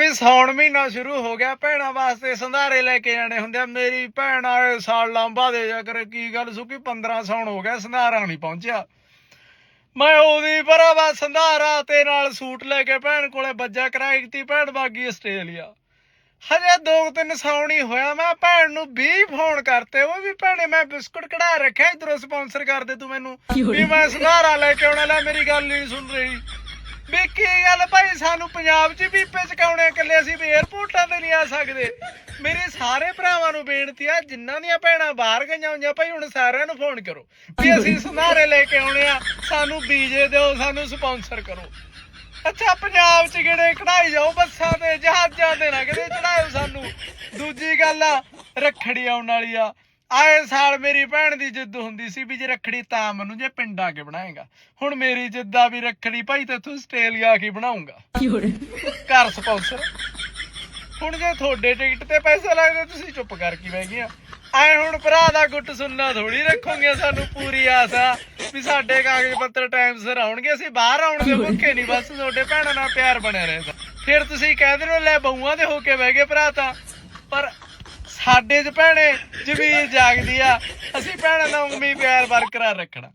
ਵੀ ਸੌਣ ਮਹੀਨਾ ਸ਼ੁਰੂ ਹੋ ਗਿਆ ਭੈਣਾਂ ਵਾਸਤੇ ਸੰਧਾਰੇ ਲੈ ਕੇ ਜਾਣੇ ਹੁੰਦੇ ਆ। ਮੇਰੀ ਭੈਣ ਆਏ ਸਾਲ ਲਾਂਬਾ ਦੇ ਜਾ ਕਰੇ ਕੀ ਗੱਲ ਸੁਕੀ 15 ਸੌਣ ਹੋ ਗਿਆ ਸੰਧਾਰਾ ਨਹੀਂ ਪਹੁੰਚਿਆ। ਮੈਂ ਉਹਦੀ ਭਰਾਵਾ ਸੰਧਾਰਾ ਤੇ ਨਾਲ ਸੂਟ ਲੈ ਕੇ ਭੈਣ ਕੋਲੇ ਬੱਜਾ ਕਰਾਈ ਤੀ ਭੈਣ ਬਾਗੀ ਆਸਟ੍ਰੇਲੀਆ। ਹਜੇ ਦੋ ਤਿੰਨ ਸੌਣ ਹੀ ਹੋਇਆ ਮੈਂ ਭੈਣ ਨੂੰ 20 ਫੋਨ ਕਰਤੇ ਉਹ ਵੀ ਭੈਣੇ ਮੈਂ ਬਿਸਕੁਟ ਕਢਾ ਰੱਖਿਆ ਇਧਰੋਂ ਸਪਾਂਸਰ ਕਰ ਦੇ ਤੂੰ ਮੈਨੂੰ। ਵੀ ਮੈਂ ਸੰਧਾਰਾ ਲੈ ਕੇ ਆਉਣਾ ਲੈ ਮੇਰੀ ਗੱਲ ਨਹੀਂ ਸੁਣ ਰਹੀ। ਵੀ ਕੀ ਗੱਲ ਭਾਈ? ਸਾਨੂੰ ਪੰਜਾਬ 'ਚ ਵੀ ਚਕਾਉਣੇ ਇਕੱਲੇ ਅਸੀਂ ਵੀ 에어ਪੋਰਟਾਂ ਤੇ ਨਹੀਂ ਆ ਸਕਦੇ। ਮੇਰੇ ਸਾਰੇ ਭਰਾਵਾਂ ਨੂੰ ਬੇਨਤੀ ਆ, ਜਿਨ੍ਹਾਂ ਦੀਆਂ ਭੈਣਾਂ ਬਾਹਰ ਗਈਆਂ ਹੋਈਆਂ, ਭਾਈ ਹੁਣ ਸਾਰਿਆਂ ਨੂੰ ਫੋਨ ਕਰੋ ਵੀ ਅਸੀਂ ਸੰਧਾਰੇ ਲੈ ਕੇ ਆਉਣੇ ਆ। ਸਾਨੂੰ ਬੀਜੇ ਦਿਓ, ਸਾਨੂੰ ਸਪਾਂਸਰ ਕਰੋ। ਅੱਛਾ, ਪੰਜਾਬ 'ਚ ਕਿਹੜੇ ਕਢਾਈ ਜਾਓ? ਬੱਸਾਂ ਤੇ, ਜਹਾਜ਼ਾਂ ਤੇ ਨਾ ਕਿਤੇ ਚੜਾਇਓ ਸਾਨੂੰ। ਦੂਜੀ ਗੱਲ ਆ, ਰੱਖੜੀ ਆਉਣ ਵਾਲੀ ਆ। ਆਏ ਸਾਲ ਮੇਰੀ ਭੈਣ ਦੀ ਜਿੱਦ ਹੁੰਦੀ ਸੀ ਵੀ ਜੇ ਰੱਖੜੀ ਤਾਂ ਮੈਨੂੰ ਜੇ ਪਿੰਡ ਆ ਕੇ ਬਣਾਏਗਾ। ਹੁਣ ਮੇਰੀ ਜਿੱਦ ਆ ਵੀ ਰੱਖੜੀ ਭਾਈ ਤੇ ਤੂੰ ਆਸਟ੍ਰੇਲੀਆ ਆ ਕੇ ਬਣਾਉਂਗਾ। ਘਰ ਸਪਾਂਸਰ ਹੁਣ ਜੇ ਤੁਹਾਡੇ ਟਿਕਟ ਤੇ ਪੈਸੇ ਲੱਗਦੇ ਤੁਸੀਂ ਚੁੱਪ ਕਰਕੇ ਬਹਿ ਗਏ ਆਏ ਹੁਣ ਭਰਾ ਦਾ ਗੁੱਟ ਸੁਣਨਾ ਥੋੜੀ ਰੱਖੋਗੇ ਸਾਨੂੰ ਪੂਰੀ ਆਸ ਆ ਵੀ ਸਾਡੇ ਕਾਗਜ਼ ਪੱਤਰ ਟਾਈਮ ਸਿਰ ਆਉਣਗੇ ਅਸੀਂ ਬਾਹਰ ਆਉਣ ਦੇ ਭੁੱਖੇ ਨਹੀਂ ਬਸ ਤੁਹਾਡੇ ਭੈਣਾਂ ਨਾਲ ਪਿਆਰ ਬਣਿਆ ਰਹੇਗਾ ਫਿਰ ਤੁਸੀਂ ਕਹਿੰਦੇ ਹੋ ਲੈ ਬਹੂਆਂ ਦੇ ਹੋ ਕੇ ਬਹਿ ਗਏ ਭਰਾ ਤਾਂ। ਸਾਡੇ ਚ ਭੈਣੇ ਜਮੀਰ ਜਾਗਦੀ ਆ। ਅਸੀਂ ਭੈਣਾਂ ਦਾ ਉਮੀ ਪਿਆਰ ਬਰਕਰਾਰ ਰੱਖਣਾ।